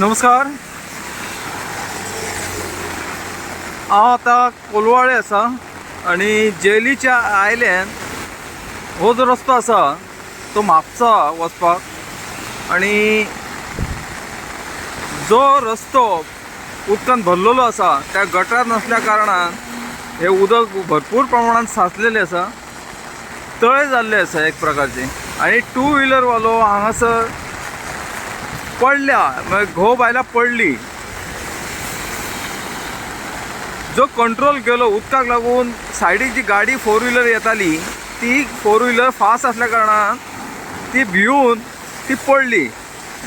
नमस्कार. हांव आतां कोलवाळे आसा आनी जेलीच्या आयल्यान हो जो रस्तो आसा तो म्हापसा वचपाक आनी जो रस्तो उदकान भरलेलो आसा त्या गटार नसल्या कारणान हे उदक भरपूर प्रमाणात साचलेले आसा तळे जाल्ले आसा एक प्रकारचे. आनी टू व्हिलरवालो हांगासर पडल्या घो घोव बायलां पडली. जो कंट्रोल केलो उदकाक लागून सायडीक जी गाडी फोर व्हिलर येताली ती फोर व्हिलर फास्ट असल्या कारणान ती भिवून ती पडली.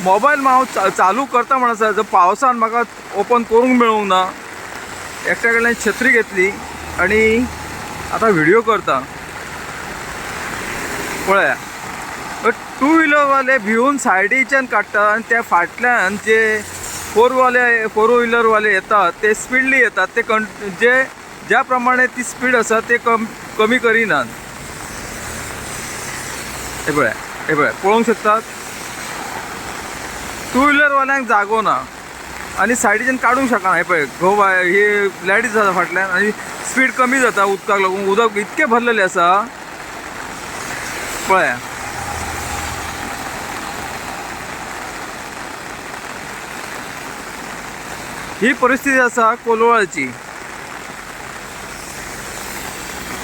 मोबायल हांव चा- चालू करता म्हणसर जो पावसान म्हाका ओपन करूंक मेळूंक ना. एकट्या कडल्यान छत्री घेतली आनी आतां व्हिडिओ करता. पळया. टू व्हिलरवाले भिवून सायडीच्यान काडटा आनी त्या फाटल्यान जे फोरवाले फोर व्हिलरवाले येतात ते स्पीडली येतात. ते कं जे ज्या प्रमाणे ती स्पीड आसा ते कम कमी करिनात हे पळय हे पळय पळोवंक शकतात. टू व्हिलरवाल्यांक जागो ना आनी सायडीच्यान काडूंक शकना. हे पळय घोव बाय ही लायटी जाता फाटल्यान आनी स्पीड कमी जाता उदकाक लागून. उदक इतकें भरलेलें आसा. पळया. ही परिस्थिती आसा कोलवाळची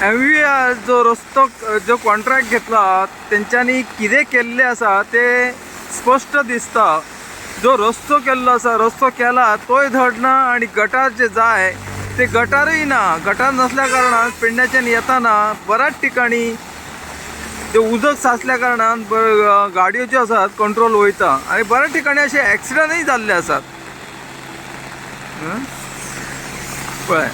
एम व्ही आर जो रस्तो जो कॉन्ट्रॅक्ट घेतला तेंच्यांनी कितें केल्लें आसा ते स्पश्ट दिसता. जो रस्तो केल्लो आसा रस्तो केला तोय धड ना आनी गटार जे जाय ते गटारय ना. गटार नसल्या कारणान पेडण्याच्यान येताना बऱ्याच ठिकाणी ते उदक साचल्या कारणान गाडयो ज्यो आसात कंट्रोल वयता आनी बऱ्याच ठिकाणी असे एक्सिडंटूय जाल्ले आसात हं? पळय